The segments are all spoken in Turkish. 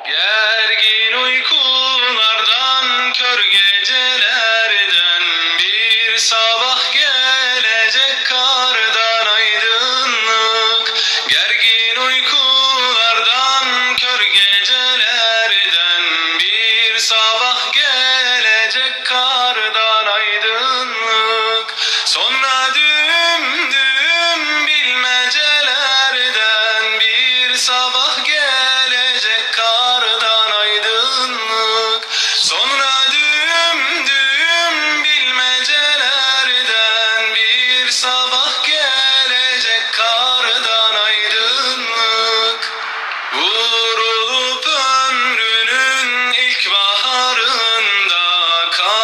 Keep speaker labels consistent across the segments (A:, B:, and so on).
A: Gergin uykulardan, kör gecelerden bir sabah gelecek kardan aydınlık. Gergin uykulardan, kör gecelerden bir sabah gelecek kardan aydınlık. Sonra düğüm düğüm bilmecelerden bir sabah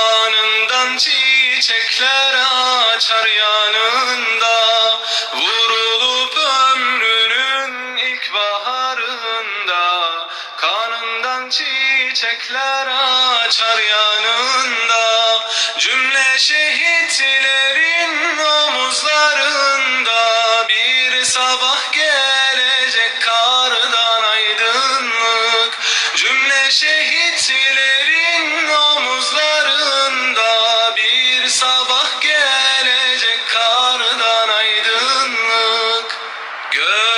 A: Kanından çiçekler açar yanında Vurulup ömrünün ilk baharında Kanından çiçekler açar yanında Cümle şehitlerin omuzlarında. Bir sabah gelecek kardan aydınlık Cümle şehitlerin omuzlarında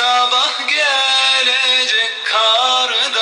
A: Sabah gelecek karda